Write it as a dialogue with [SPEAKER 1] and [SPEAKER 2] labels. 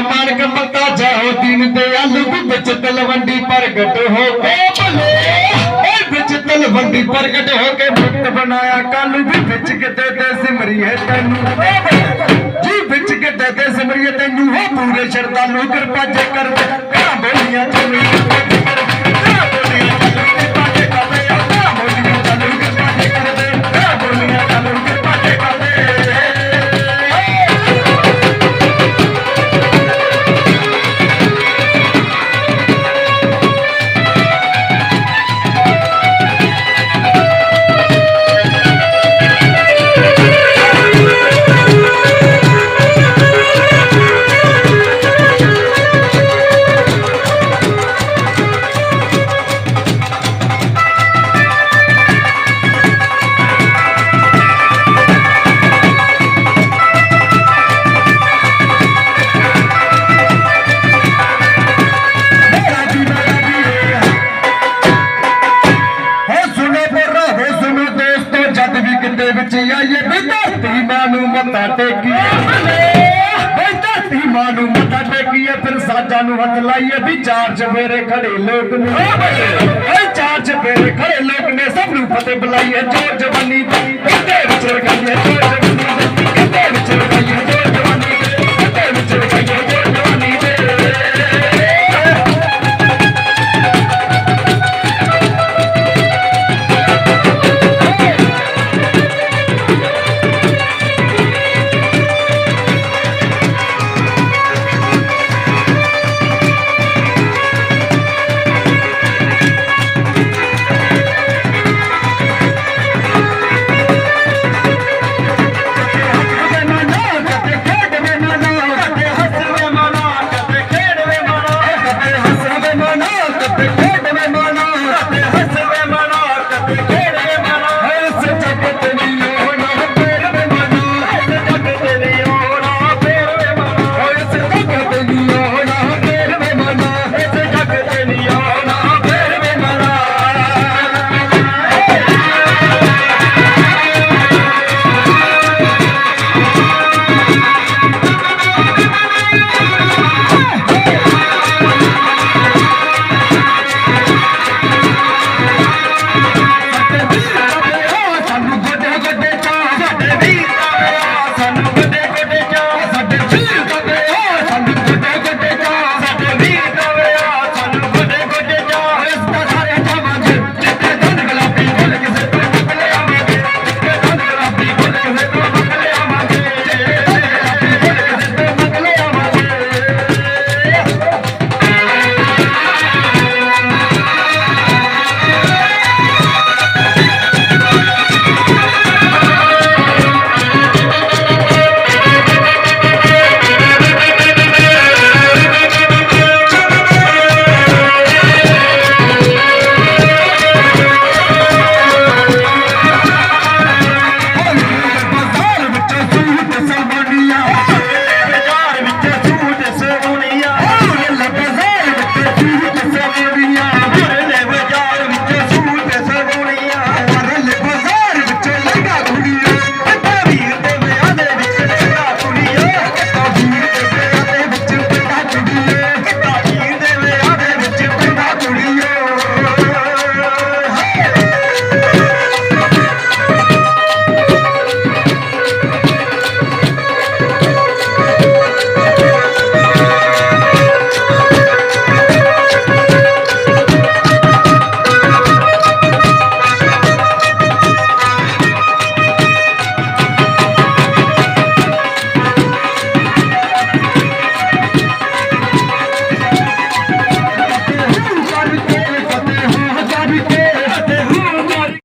[SPEAKER 1] ਮਾਨਕ ਮੱਤਾ ਜਾਓ, ਦੀਨ ਦੇ ਅਲਬ ਵਿੱਚ ਤਲਵੰਡੀ ਪ੍ਰਗਟ ਹੋ ਕੇ ਭਲੇ। ਓਏ ਵਿੱਚ ਤਲਵੰਡੀ ਪ੍ਰਗਟ ਹੋ ਕੇ ਮੁਕਤ ਬਣਾਇਆ ਕੱਲ ਵੀ ਵਿੱਚ ਕਿਤੇ ਤੇ ਸਿਮਰੀਏ ਤੈਨੂੰ। ਜੀ ਵਿੱਚ ਕਿਤੇ ਤੇ ਸਿਮਰੀਏ ਤੈਨੂੰ। ਹੋ ਪੂਰੇ ਸ਼ਰਤਾਂ ਨੂੰ ਕਿਰਪਾ ਜੇ ਕਰ ਕਾਂ ਬੋਲੀਆਂ ਚੁਣੀ ਕਰ ਜਦ ਵਿੱਚ ਆਈਏ ਵੀ ਧਰਤੀ ਮਾਂ ਨੂੰ ਮੱਥਾ ਟੇਕੀਏ। ਵੀ ਧਰਤੀ ਮਾਂ ਨੂੰ ਮੱਥਾ ਟੇਕੀਏ, ਫਿਰ ਸਾਜਾਂ ਨੂੰ ਹੱਥ ਲਾਈਏ, ਵੀ ਚਾਰ ਚਵੇਰੇ ਖੜੇ ਲੋਕ ਨੇ। ਓਏ ਚਾਰ ਚਵੇਰੇ ਖੜੇ ਲੋਕ ਨੇ, ਸਭ ਨੂੰ ਫਤਿਹ ਬੁਲਾਈਏ, ਜੋਰ ਜਵਾਨੀ ਦੀ ਕਿਤੇ ਵਿਚਰ ਗਈਏ